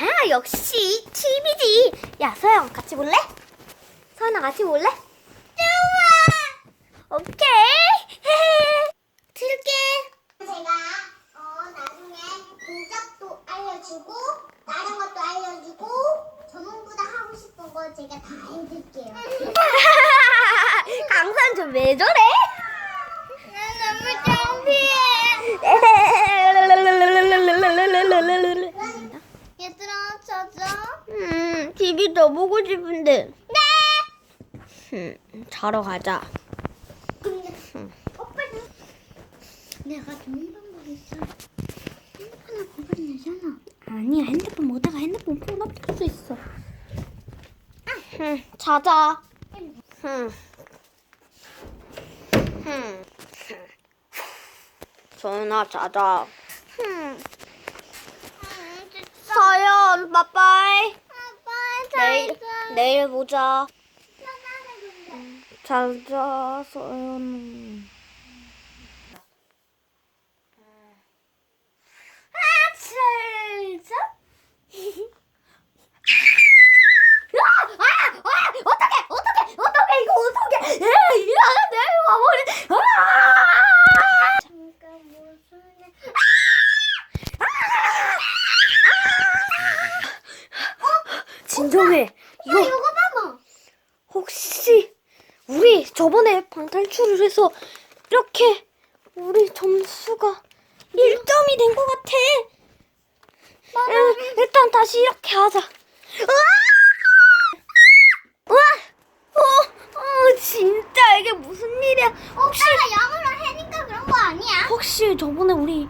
아, 역시 TV지. 야, 서영 같이 볼래? 서연아 같이 볼래? 좋아. 오케이. 들게. 제가 어, 나중에 동작도 알려주고 다른 것도 알려주고 전문부 다 하고 싶은 거 제가 다 해줄게요. 강산 좀 왜 저래? 난 너무 창피해. 얘들아 자자. 음, TV 더 보고 싶은데. 네. 음, 자러 가자. 근데 오빠 내가 좋은 방법 있어. 핸드폰을 보면 되잖아. 아니야, 핸드폰 보다가 핸드폰 폰 아플 수 있어. 음, 자자. 음. 음. 서연아, 자자. 음. 서연, 빠빠이. 내일, 내일 보자. 편안해 자자, 서연. 아? 아, 아, 아, 어떡해, 어떡해, 어떡해, 이거 어떡해. 에, 이러면 내일 와버리. 아! 잠깐 무슨 일? 진정해. 이거 이거 이거 봐봐. 혹시 우리 저번에 방탈출을 해서 이렇게 우리 점수가 1점이 된 것 같아. 일- 일단 다시 이렇게 하자. 으아! 어, 어, 진짜 이게 무슨 일이야? 혹시 오빠가 영어로 하니까 그런 거 아니야? 혹시 저번에 우리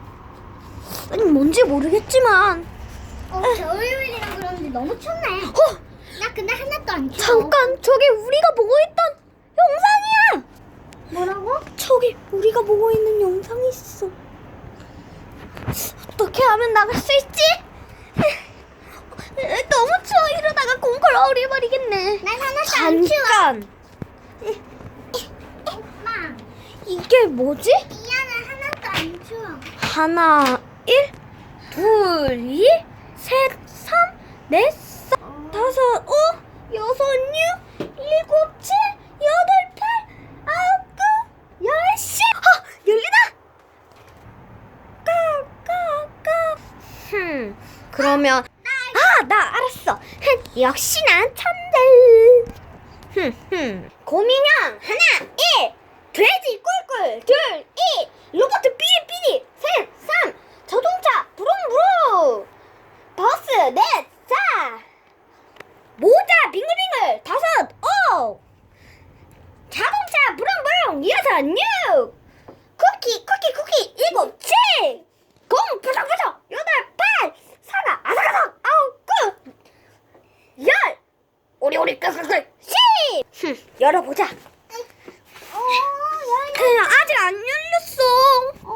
아니 뭔지 모르겠지만 어, 겨울이랑 그런데 너무 춥네. 어 나 근데 하나도 안 추워. 잠깐 저기 우리가 보고 있던 영상이야. 뭐라고? 저기 우리가 보고 있는 영상이 있어. 어떻게 하면 나갈 수 있지? 너무 추워 이러다가 공걸 어려버리겠네. 난 하나도 안 추워. 잠깐 오빠, 이게 뭐지? 이하는 하나도 안 추워. 하나 일, 둘, 이, 셋, 삼, 넷, 여섯, 육, 일곱, 칠, 여덟, 팔, 아홉, 구, 열, 십. 아, 열리다. 까 까 까. 흠. 그러면 아, 나 알았어. 흠, 역시 난 천재. 흠, 흠. 고민형 하나, 일. 돼지 꿀꿀 둘, 이. 로봇 삐리삐리 셋, 삼. 자동차 부릉부릉. 버스 넷, 사. 모자 빙글빙글 다섯, 오. 자동차 부릉부릉 여섯, 육. 쿠키 쿠키 쿠키 일곱, 칠. 공 부석부석 여덟, 팔. 사과 아삭아삭 아홉, 구. 열. 오리오리 끄끄끄 십. 흠, 열어보자. 어, 야, 그냥 아직 안 열렸어. 어,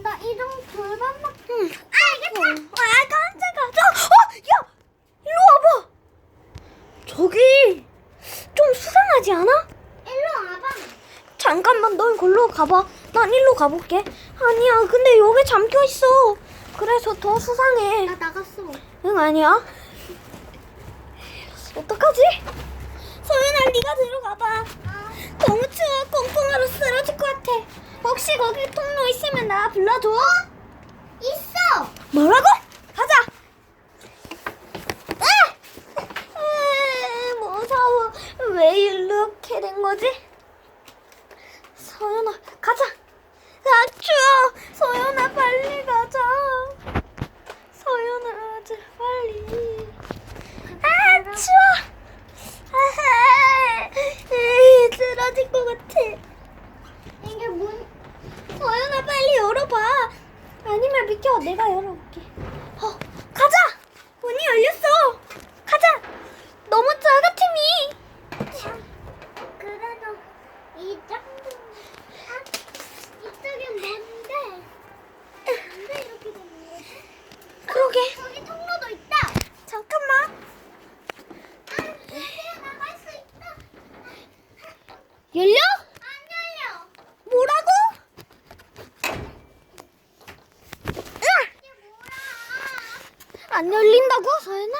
나 이동 돌반밖에. 응. 알겠다. 아, 깜짝아. 저, 어, 야, 일로 와봐. 저기 좀 수상하지 않아? 일로 와봐. 잠깐만, 넌 걸로 가봐. 난 일로 가볼게. 아니야, 근데 여기 잠겨 있어. 그래서 더 수상해. 나 나갔어. 응, 아니야. 어떡하지? 소연아, 네가 들어가봐. 너무 추워. 꽁꽁하러 쓰러질 것 같아. 혹시 거기 통로 있으면 나 불러줘. 있어. 뭐라고? 가자. 아! 아, 무서워. 왜 이렇게 된 거지? 서연아, 가자. 아 추워. 서연아, 빨리 가자. 서연아, 저 빨리. 아 추워. 아, 에이, 쓰러질 것 같아. 이게 문. 서연아 빨리 열어봐. 아니면 비켜 내가 열어볼게. 어 가자. 문이 열렸어. 가자. 너무 작아 팀이. 그래도 열린다고 서연아?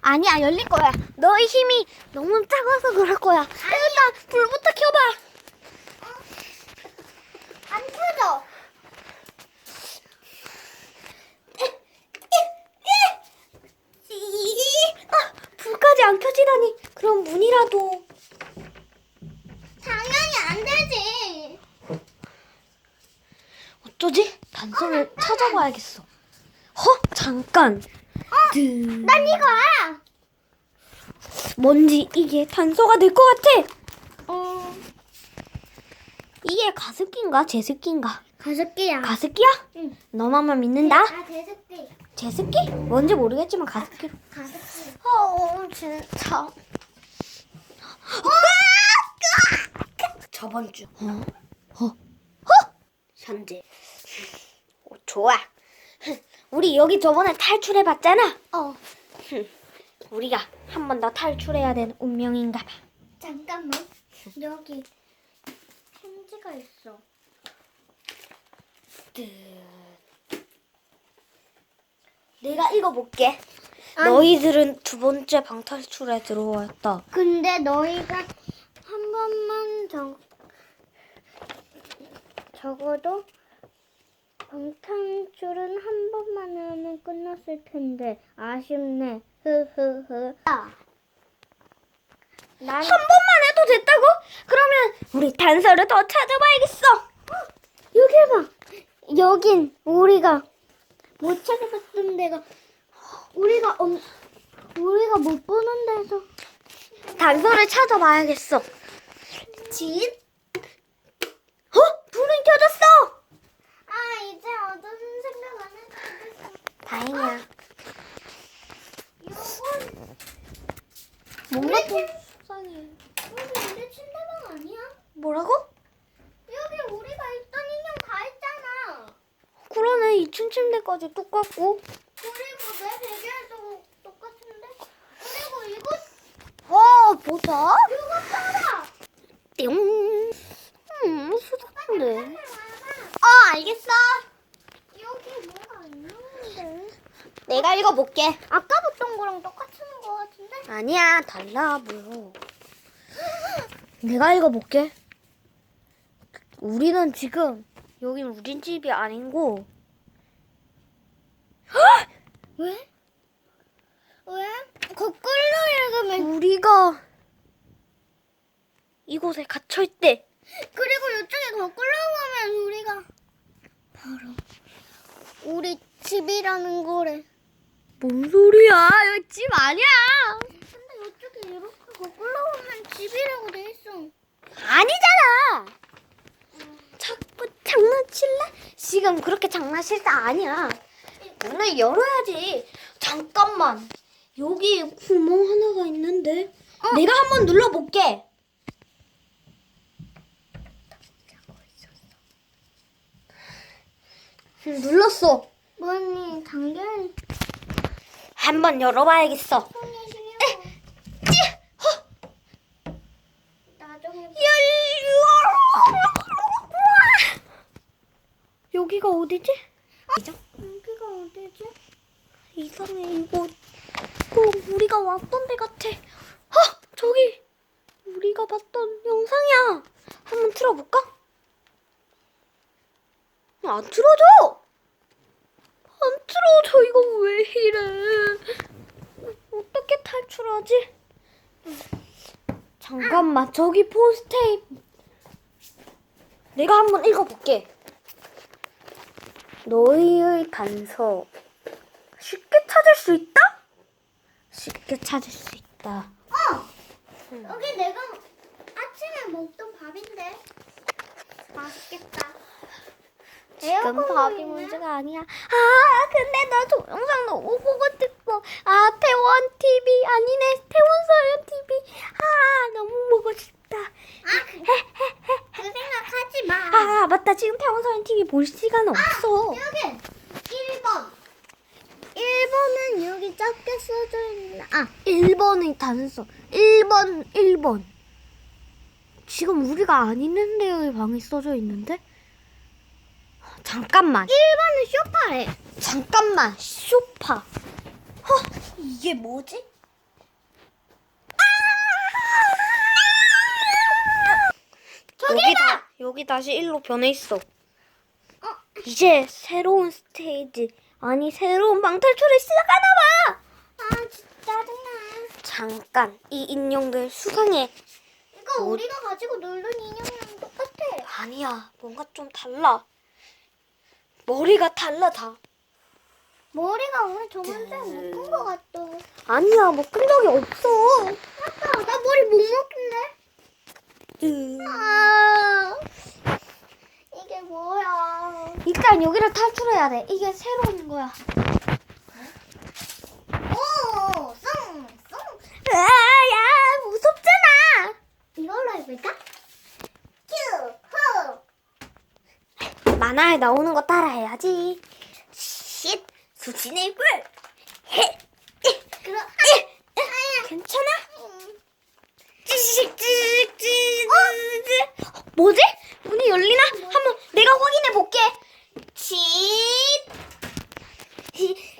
아니야 열릴 거야. 너의 힘이 너무 작아서 그럴 거야. 일단 불부터 켜봐. 안 켜져. 아, 불까지 안 켜지다니. 그럼 문이라도. 당연히 안 되지. 어쩌지? 단서를 찾아봐야겠어. 허 잠깐. 드... 난 이거 알아. 뭔지 이게 단서가 될 것 같아. 어, 이게 가습기인가 제습기인가? 가습기야. 가습기야? 응. 너만만 믿는다. 아, 가습기. 제습기? 뭔지 모르겠지만 가습기로. 가습기. 어 진짜. 저번 주. 어? 어? 어? 현재. 어, 좋아. 우리 여기 저번에 탈출해봤잖아. 어, 우리가 한 번 더 탈출해야 되는 운명인가 봐. 잠깐만. 여기 편지가 있어. 내가 읽어볼게. 아니. 너희들은 두 번째 방탈출에 들어왔다. 근데 너희가 한 번만 적 적어도 방탄줄은 한 번만 하면 끝났을 텐데 아쉽네. 흐흐흐. 난 한 번만 해도 됐다고? 그러면 우리 단서를 더 찾아봐야겠어. 여기 봐. 여긴 우리가 못 찾아봤던 데가 우리가 엄 우리가 못 보는 데서 단서를 찾아봐야겠어. 집? 어? 불은 켜졌어. 아 이제 어두운 생각 안 해도. 다행이야. 이건 뭔가 우리 좀 집- 속상해. 여기 우리 침대방 아니야? 뭐라고? 여기 우리가 있던 인형 다 있잖아. 그러네. 2층 침대까지 똑같고. 그리고 내 베개에도 똑같은데. 그리고 이거 어, 보자. 이거 따라. 띵. 음, 수상한데. 알겠어. 여기 뭐가 있는데? 내가 읽어볼게. 아까 봤던 거랑 똑같은 거 같은데? 아니야, 달라 보여. 내가 읽어볼게. 우리는 지금 여긴 우린 집이 아니고 왜? 왜? 거꾸로 읽으면 우리가 이곳에 갇혀 있대. 그리고 이쪽에 거꾸로 보면 우리가 바로 우리 집이라는 거래. 뭔 소리야? 여기 집 아니야. 근데 이쪽에 이렇게 거꾸로 보면 집이라고 돼 있어. 아니잖아. 자꾸 장난칠래? 지금 그렇게 장난칠 때 아니야. 문을 열어야지. 잠깐만. 여기 구멍 하나가 있는데. 내가 한번 눌러볼게. 눌렀어. 뭐니 당겨 한번 열어봐야겠어. 열. 여기가 어디지? 이죠? 여기가 어디지? 이상해 이곳 꼭 우리가 왔던 데 같아 아 저기 우리가 봤던 영상이야 한번 틀어볼까? 안 틀어져 안 틀어져 이거 왜 이래 어떻게 탈출하지? 잠깐만 저기 포스테이 내가 한번 읽어볼게 너희의 단서 쉽게 찾을 수 있다? 쉽게 찾을 수 있다. 어! 여기 내가 아침에 먹던 밥인데. 맛있겠다. 지금 밥이? 문제가 아니야. 아, 근데 나 동영상 너무 보고 싶어. 아, 태원 TV 아니네, 태원 서연 TV. 아, 너무 보고 싶다. 아, 그, 그 생각하지 마. 아, 맞다. 지금 태원 서연 TV 볼 시간 없어. 여기 1번. 1번은 여기 작게 써져 있는. 아, 1번의 단서. 1번, 1번. 지금 우리가 안 있는 데의 방이 써져 있는데? 잠깐만. 1번은 쇼파래. 자, 잠깐만 소파. 어 이게 뭐지? 여기다 여기 다시 일로 변해 있어. 어? 이제 새로운 스테이지 아니 새로운 방탈출을 시작하나 봐. 아 진짜 짜증나. 잠깐 이 인형들 수상해. 이거 뭐- 우리가 가지고 놀던 인형이랑 똑같아. 아니야 뭔가 좀 달라. 머리가 달라 다. 머리가 오늘 저번주에 묶은 거 같아. 아니야 묶은 적이 없어. 아빠 나 머리 못 묶은데? 음. 아 이게 뭐야? 일단 여기를 탈출해야 돼. 이게 새로운 거야. 오, 썽, 썽. 아야 무섭잖아. 이걸로 해볼까? 큐, 후. 만화에 나오는 거 따라해야지. 쉿 수진의 꿀. 그럼 괜찮아? 음. 찌직 찌직 찌직. 뭐지? 문이 열리나? 한번 내가 확인해 볼게. 쉿. 히-